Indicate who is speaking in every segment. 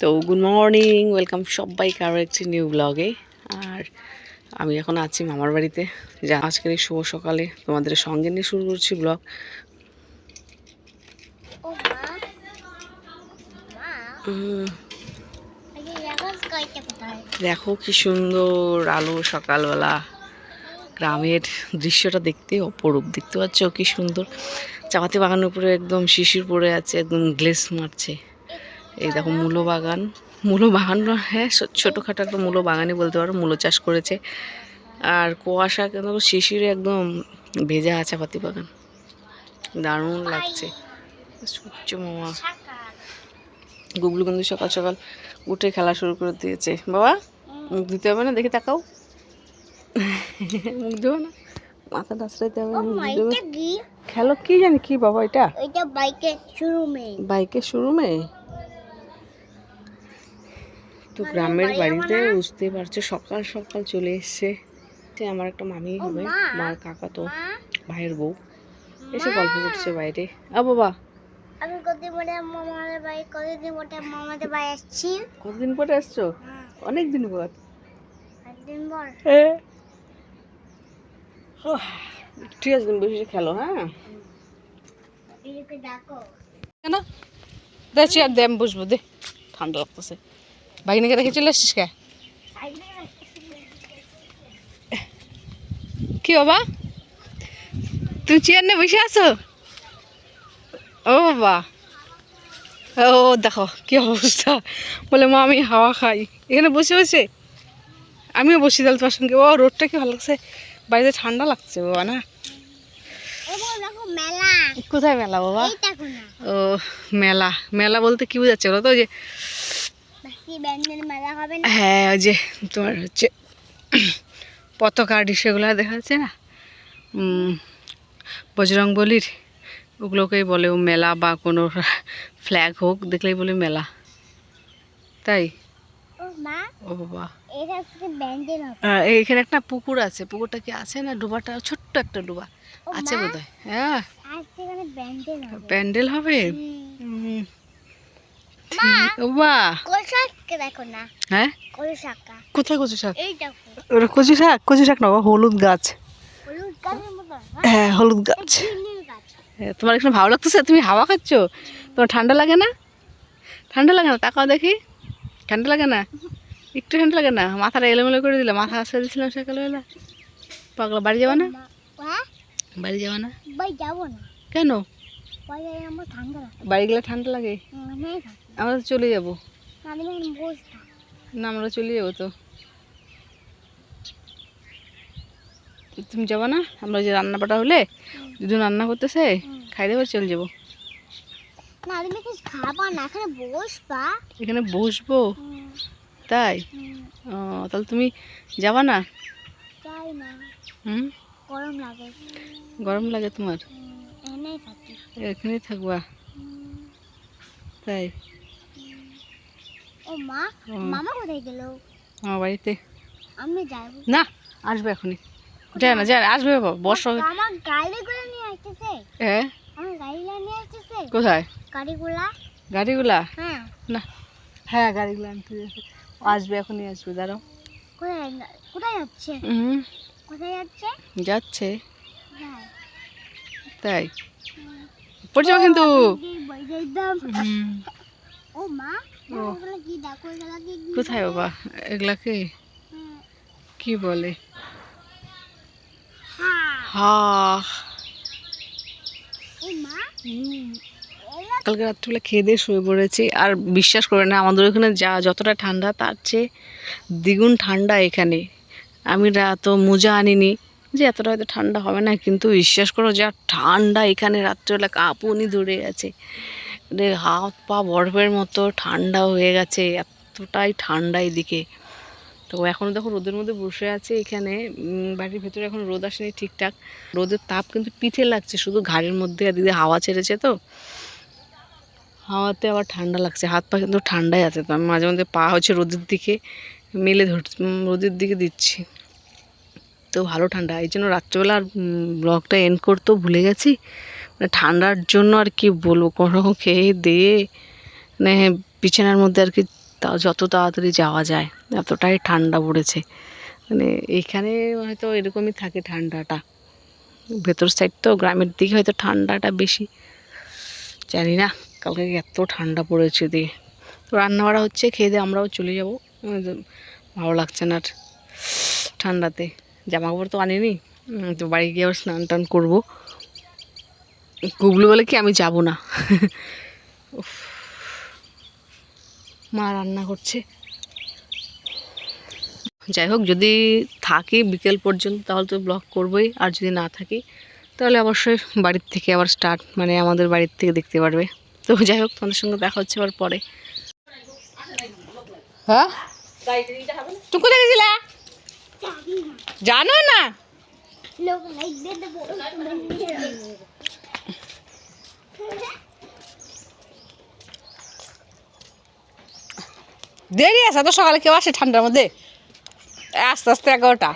Speaker 1: তো good morning welcome সবাইকে আরও একটি নিউ ব্লগে আর আমি এখন আছি মামার বাড়িতে। যা আজকের এই শুভ সকালে তোমাদের সঙ্গে নিয়ে শুরু করছি ব্লগ দেখো কি সুন্দর আলো সকালবেলা। গ্রামের দৃশ্যটা দেখতে অপরূপ। দেখতে পাচ্ছ কি সুন্দর। চাপাতি বাগানের উপরে একদম শিশির পড়ে আছে একদম গ্লেস মারছে। এই দেখো মূলো বাগান। মূলো বাগান হ্যাঁ ছোটোখাটো একটা মূলো বাগানই বলতে পারো মূলো চাষ করেছে। আর কুয়াশা কেন শিশিরে একদম ভেজা চাপাতি বাগান। দারুণ লাগছে। সূর্য মামা। গুগলু কিন্তু সকাল সকাল উঠে খেলা শুরু করে দিয়েছে। বাবা মুখ দিতে হবে না? দেখে তাকাও। মুখ দেবো না। আশ্রাইতে হবে মুখ খেলো কি জানি কি বাবা এটা?
Speaker 2: বাইকের শুরু মে
Speaker 1: বাইকের শোরুমে তো
Speaker 2: মানে
Speaker 1: গ্রামের বাড়িতে
Speaker 2: আমার না?
Speaker 1: বুঝতে পারছ সকাল সকাল চলে এসছে। আমার একটা মামি হবে মার কাকা তো ভাইয়ের বউ। এসে গল্প করছে বাইরে। আ বাবা।
Speaker 2: আমি কতদিন পরে মামাদের বাড়ি কতদিন পরে মামাদের বাড়ি আসছি?
Speaker 1: কতদিন পরে আসছো? অনেক দিন পর।
Speaker 2: একদিন পর।
Speaker 1: হ্যাঁ ঠিক আছে তুমি বসে খেলো হ্যাঁ? কেন? দে চেয়ার দে আমি বসবো দে। ঠান্ডা লাগতেছে। বাইনাকে রেখে চলে আসছিস কে? কি বাবা? তুমি চেয়ার নিয়ে বসে আছো? ও বাবা। ও দেখো কি অবস্থা। বলে মা আমি হাওয়া খাই। এখানে বসে বসে। আমিও বসি তাহলে তোমার সঙ্গে। ও রোডটা কি ভালো লাগছে? বাড়িতে ঠান্ডা লাগছে বাবা না? কোথায় মেলা বাবা? ও মেলা। মেলা বলতে কি বোঝাচ্ছে বলো তো? যে হ্যাঁ ওই যে তোমার হচ্ছে পতাকা সেগুলো দেখা যাচ্ছে না? বজরং বলির ওগুলোকেই বলে ও মেলা বা কোনো ফ্ল্যাগ হোক দেখলেই বলে মেলা। তাই?
Speaker 2: ও
Speaker 1: বাবা। আর এইখানে একটা পুকুর আছে পুকুরটা কি আছে না? ডোবাটা ছোট্ট একটা ডোবা। আছে বোধ হয়। হ্যাঁ
Speaker 2: ব্যান্ডেল হবে।
Speaker 1: প্যান্ডেল হবে?
Speaker 2: হুম। মা
Speaker 1: হ্যাঁ? কোথায় কচু শাক? ওটা কচু শাক? কচু শাক না হলুদ গাছ। হ্যাঁ হলুদ গাছ। হ্যাঁ, তোমার এখানে ভালো লাগতেছে? তুমি হাওয়া খাচ্ছ? তোমার ঠান্ডা লাগে না? ঠান্ডা লাগে না? তাকাও দেখি। ঠান্ডা লাগে না? একটু ঠান্ডা লাগে না? মাথাটা এলোমেলো করে দিলে মাথা আসতে দিয়েছিলাম সকালবেলা। পাগলা বাড়ি যাবা না? বাড়ি যাবা না?
Speaker 2: বাই যাব না।
Speaker 1: কেন? বাড়ি গেলে ঠান্ডা লাগে। আমরা তো চলে যাব। না আমরা চলে যাব তো। তুমি যাবা না? আমরা যে রান্না বাটা হলে দুজন রান্না করতেছে খাই দেবার চলে যাব।
Speaker 2: এখানে বসবা।
Speaker 1: এখানে বসবো? তাই? ও তাহলে তুমি যাবা না? হুম?
Speaker 2: গরম লাগে।
Speaker 1: গরম লাগে তোমার? এখানেই থাকবা। তাই?
Speaker 2: ও মা মামা কোথায় গেল?
Speaker 1: আমার বাড়িতে।
Speaker 2: আমি যাব।
Speaker 1: না আসবে এখনই। যায় না যায় আসবে বাবা বর্ষা
Speaker 2: আমার গাড়িগুলো নিয়ে আসতেছে।
Speaker 1: হ্যাঁ
Speaker 2: আমার গাড়িগুলো নিয়ে আসতেছে।
Speaker 1: কোথায়?
Speaker 2: গাড়িগুলা?
Speaker 1: গাড়িগুলা?
Speaker 2: হ্যাঁ।
Speaker 1: না। হ্যাঁ গাড়িগুলো আনতে। আসবে এখনই আসবে দাঁড়াও।
Speaker 2: কোথায় কোথায় যাচ্ছে?
Speaker 1: হুম।
Speaker 2: কোথায় যাচ্ছে?
Speaker 1: যাচ্ছে।
Speaker 2: হ্যাঁ।
Speaker 1: তাই। পড়ে যাব কিন্তু। হুম,
Speaker 2: ও মা। কি দেখো?
Speaker 1: কোথায় বাবা? এগুলাকে
Speaker 2: হুম,
Speaker 1: কি বলে?
Speaker 2: হ্যাঁ
Speaker 1: কালকে রাত্রিবেলা খেয়ে দিয়ে শুয়ে পড়েছি। আর বিশ্বাস করে না আমাদের ওখানে যা যতটা ঠান্ডা তার চেয়ে দ্বিগুণ ঠান্ডা এখানে। আমি রাত মোজা আনিনি। যে এতটা হয়তো ঠান্ডা হবে না কিন্তু বিশ্বাস করো যা ঠান্ডা এখানে রাত্রিবেলা কাঁপুনি ধরে আছে। হাত পা বরফের মতো, ঠান্ডা হয়ে গেছে, এতটাই ঠান্ডা এদিকে। তো এখনও দেখো রোদের মধ্যে বসে আছে এখানে বাড়ির ভেতরে এখন রোদ আসেনি ঠিকঠাক। রোদের তাপ কিন্তু পিঠে লাগছে, শুধু ঘাড়ের মধ্যে দিদি হাওয়া ছেড়েছে তো। হাওয়াতে আবার ঠান্ডা লাগছে, হাত পা কিন্তু ঠান্ডাই আছে, তো আমি মাঝে মধ্যে পা হচ্ছে রোদের দিকে মেলে ধর রোদের দিকে দিচ্ছি। তো ভালো ঠান্ডা, এই জন্য রাত্রেবেলা আর ব্লগটা এন্ড করতেও ভুলে গেছি। মানে ঠান্ডার জন্য আর কি বলব? কোনো খেয়ে দিয়ে মানে বিছানার মধ্যে আর কি তা যত তাড়াতাড়ি যাওয়া যায় এতটাই ঠান্ডা পড়েছে। মানে এখানে হয়তো এরকমই থাকে ঠান্ডাটা। ভেতর সাইড তো গ্রামের দিকে হয়তো ঠান্ডাটা বেশি। জানি না কালকে এত ঠান্ডা পড়েছে দিয়ে। তো রান্না বাড়া হচ্ছে খেয়ে দিয়ে আমরাও চলে যাব। উম, ভালো লাগছে না আর ঠান্ডাতে। জামা কাপড় তো আনিনি তো বাড়ি গিয়ে আবার স্নান টান করব। গুগলু বলে কি, আমি যাব না। মা রান্না করছে। যাই হোক, যদি থাকি বিকেল পর্যন্ত, তাহলে তো ব্লগ করবোই। আর যদি না থাকি, তাহলে অবশ্যই বাড়ির থেকে আবার স্টার্ট মানে আমাদের বাড়ির থেকে দেখতে পারবে। তো যাই হোক, তোমাদের সঙ্গে দেখা হচ্ছে আবার পরে। হ্যাঁ? তুমি জানো না
Speaker 2: লোক লাইক দিয়ে দেবো
Speaker 1: দেরি আছে তো সকালে কেউ আসে ঠান্ডার মধ্যে? আস্তে আস্তে এগারোটা।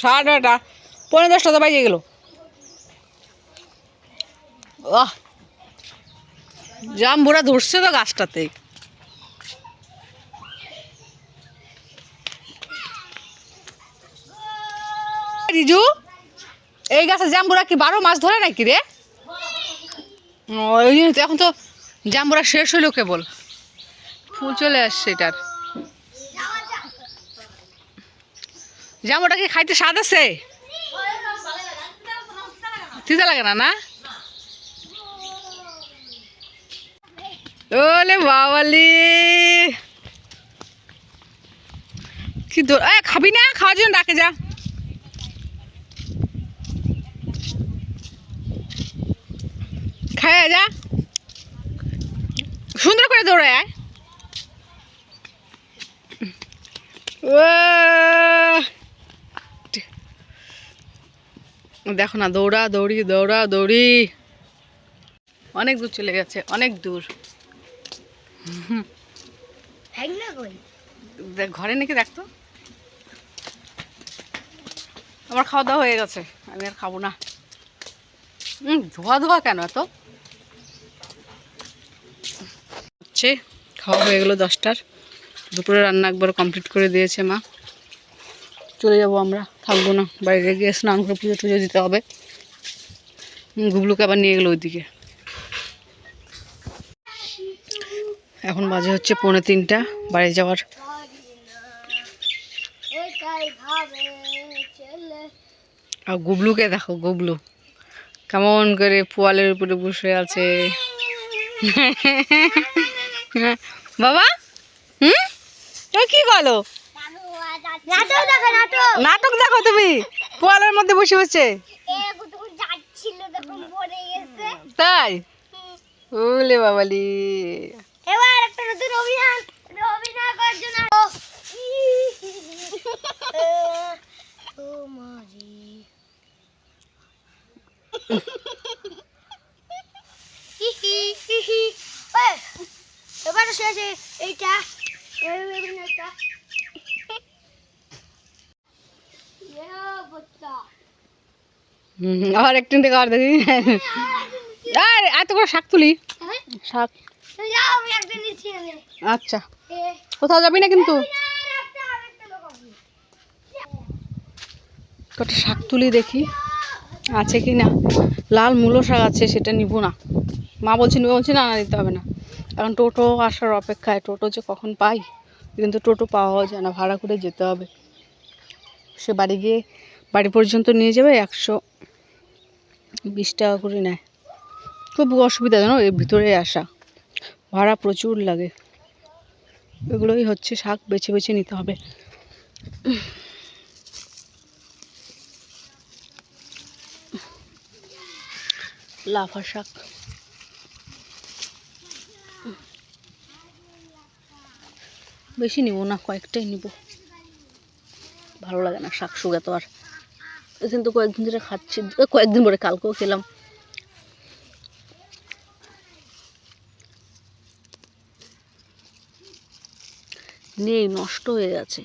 Speaker 1: সাড়ে নটা পনেরো দশটা তো বাজে গেল। জাম বুড়া ধরছে তো গাছটাতে। রিজু? এই গাছে জাম্বুরা কি বারো মাছ ধরে নাকি রে? ওই এখন তো জাম্বুরা শেষ হইল কেবল। ফুল চলে আসছে এটার। জাম্বুটা কি খাইতে স্বাদ আছে? তিতা লাগে না না? ওলে বাবালি। কি এ, খাবি না? খাওয়ার জন্য ডাকে যা। খায় যা। সুন্দর করে দৌড়ায় আয়। ও দেখো না দৌড়া দৌড়ি দৌড়া দৌড়ি। অনেক দূর চলে গেছে অনেক দূর।
Speaker 2: না
Speaker 1: ঘরে নাকি দেখতো আমার খাওয়া দাওয়া হয়ে গেছে আমি আর খাব না। হুম ধোয়া ধোয়া কেন এত? হচ্ছে খাওয়া হয়ে গেলো দশটার। দুপুরে রান্না একবার কমপ্লিট করে দিয়েছে মা। চলে যাব আমরা, থাকব না। বাইরে গিয়ে স্নান করে পুজো টুজো দিতে হবে। গুবলুকে আবার নিয়ে গেলো ওইদিকে। এখন বাজে হচ্ছে পৌনে তিনটা, বাড়ি যাওয়ার। আর গুবলুকে দেখো, গুবলু। কেমন করে পোয়ালের উপরে বসে আছে। বাবা? হুম? তুমি কি বলো
Speaker 2: নাটক দেখো
Speaker 1: তুমি। পোয়ালের মধ্যে বসে বসে। তাই? ওলে বাবালি।
Speaker 2: এবার একটা নতুন অভিনয় করার জন্য তোমারি। এবার শেষে এইটা এই অভিনয়টা
Speaker 1: হুম, আবার একটু থেকে আর দেখি। আর এত করে শাক তুলি?
Speaker 2: হ্যাঁ?
Speaker 1: শাক। আচ্ছা। কোথাও যাবি না কিন্তু? কটা শাক তুলি দেখি। আছে কি না? লাল মূলো শাক আছে সেটা নিব না। মা বলছে নিবে বলছে না না নিতে হবে না। এখন টোটো আসার অপেক্ষায় টোটো যে কখন পাই, কিন্তু টোটো পাওয়া যায় না, ভাড়া করে যেতে হবে। সে বাড়ি গিয়ে বাড়ি পর্যন্ত নিয়ে যাবে, একশো বিশ টাকা করে নেয়। খুব অসুবিধা জানো, এর ভিতরে আসা। ভাড়া প্রচুর লাগে। এগুলোই হচ্ছে শাক, বেছে বেছে নিতে হবে। লাফা শাক। বেশি নিব না, কয়েকটাই নিব। ভালো লাগে না শাক সুগে এত আর। কিন্তু কয়েকদিন ধরে খাচ্ছি কয়েকদিন পরে কালকেও খেলাম। নেই, নষ্ট হয়ে গেছে।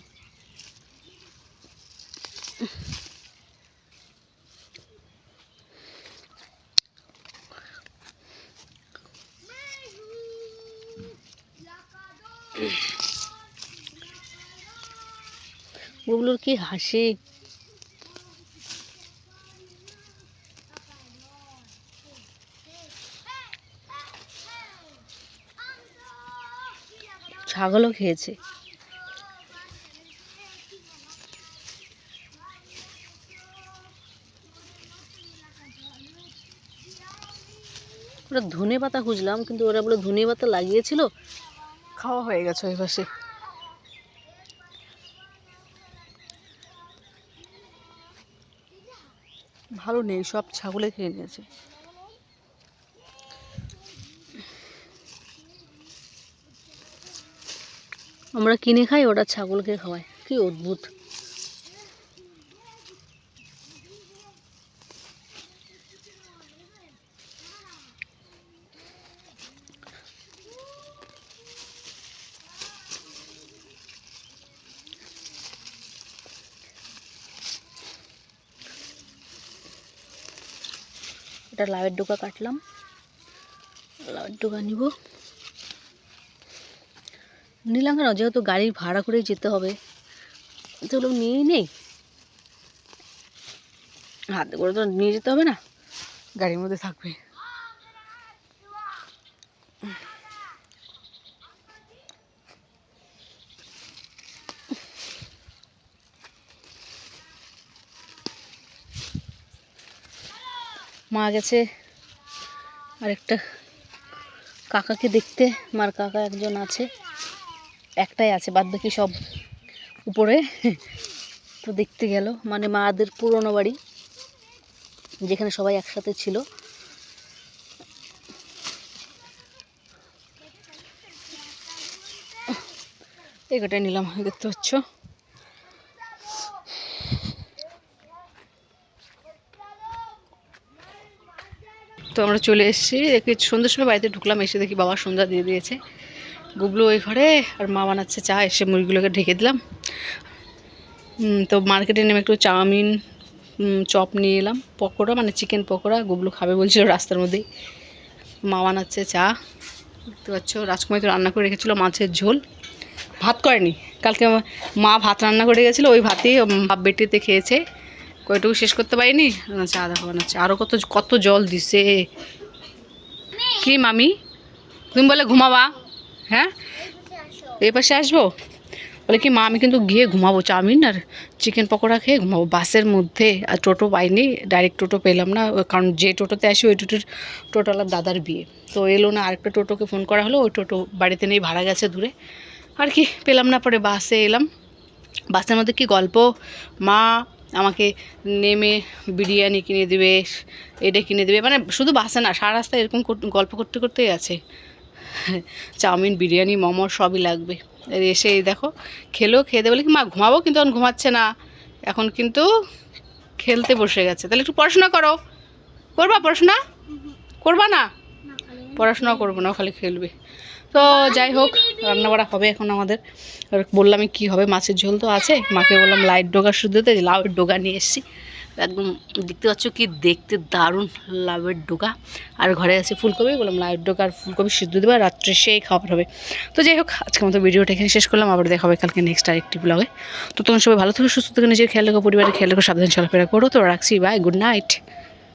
Speaker 1: Thank you. বুবলুর কি হাসি? ছাগলও খেয়েছে। ওরা ধনে পাতা খুঁজলাম, কিন্তু ওরা বলে ধনে পাতা লাগিয়েছিল, খাওয়া হয়ে গেছে ওই পাশে। ভালো নেই সব ছাগলে খেয়ে নিয়েছে। আমরা কিনে খাই ওরা ছাগলকে খাওয়ায়। কি অদ্ভুত। এটা লাউয়ের ডোকা কাটলাম। লাউয়ের ডোকা নিব। নিলাম কেন? যেহেতু গাড়ির ভাড়া করে যেতে হবে। সেগুলো নিয়েই নেই। হাতে করে তো নিয়ে যেতে হবে না। গাড়ির মধ্যে থাকবে। মা গেছে। আরেকটা কাকাকে দেখতে, মার কাকা একজন আছে, একটাই আছে বাদ বাকি সব উপরে। তো দেখতে গেল মানে মাদের পুরনো বাড়ি, যেখানে সবাই একসাথে ছিল। এই কটাই নিলাম দেখতে পাচ্ছ? তো আমরা চলে এসেছি। দেখি সন্ধ্যের সময় বাড়িতে ঢুকলাম, এসে দেখি বাবা সন্ধ্যা দিয়ে দিয়েছে। গুবলু ওই ঘরে, আর মা বানাচ্ছে চা, এসে মুরগিগুলোকে ঢেকে দিলাম। তো মার্কেটে নেমে একটু চাউমিন চপ নিয়ে এলাম। পকোড়া মানে চিকেন পকোড়া, গুবলু খাবে বলছিল রাস্তার মধ্যেই। মা বানাচ্ছে চা। দেখতে পাচ্ছ, রাজকুমারী তো রান্না করে রেখেছিলো মাছের ঝোল। ভাত করেনি। কালকে মা ভাত রান্না করে গেছিল, ওই ভাতেই বেটিতে খেয়েছে। কয়টুকু শেষ করতে পারিনি? চা দেখো বানাচ্ছে। আরও কত কত জল দিছে। কি মামি? তুমি বলে ঘুমাবা। হ্যাঁ? এই পাশে আসব? বলে কি, মা, আমি কিন্তু গিয়ে ঘুমাবো। চাউমিন আর চিকেন পকোড়া খেয়ে ঘুমাবো। বাসের মধ্যে আর টোটো পাইনি। ডাইরেক্ট টোটো পেলাম না। কারণ যে টোটোতে আসি, ওই টোটোর টোটোওয়ালার দাদার বিয়ে। তো এলো না, আরেকটা টোটোকে ফোন করা হলো। ওই টোটো বাড়িতে নেই, ভাড়া গেছে দূরে। আর কি, পেলাম না পরে, বাসে এলাম। বাসের মধ্যে কি গল্প? মা আমাকে নেমে বিরিয়ানি কিনে দেবে, এটা কিনে দেবে। মানে শুধু বাসে না, সারা রাস্তায় এরকম গল্প করতে করতেই আছে। চাউমিন, বিরিয়ানি, মোমো সবই লাগবে। এসে দেখো, খেলো, খেয়ে দেবে বলে কি, মা, ঘুমাবো কিন্তু, এখন ঘুমাচ্ছে না। এখন কিন্তু খেলতে বসে গেছে। তাহলে একটু পড়াশোনা করো। করবা পড়াশোনা? করবা না? পড়াশোনা করব না, খালি খেলবে। তো যাই হোক রান্না বাড়া হবে এখন আমাদের। বললাম কি হবে, মাছের ঝোল তো আছে। মাকে বললাম লাইট ডোগা শুদ্ধতে লাউয়ের ডোগা নিয়ে এসেছি। একদম দেখতে পাচ্ছ কি, দেখতে দারুণ লাউয়ের ডোগা। আর ঘরে আছে ফুলকপি, বললাম লাউয়ের ডোগা আর ফুলকপি সিদ্ধ দেবো, আর রাত্রে সেই খাবার হবে। তো যাই হোক আজকে মতো ভিডিওটা এখানে শেষ করলাম। আবার দেখা হবে কালকে নেক্সট আরেকটি ব্লগে তো তোমার সবাই ভালো থেকে, সুস্থ থেকে, নিজের খেয়াল রেখো, পরিবারের খেয়াল রেখো, সাবধান চলাফেরা করো। তো রাখছি বাই গুড নাইট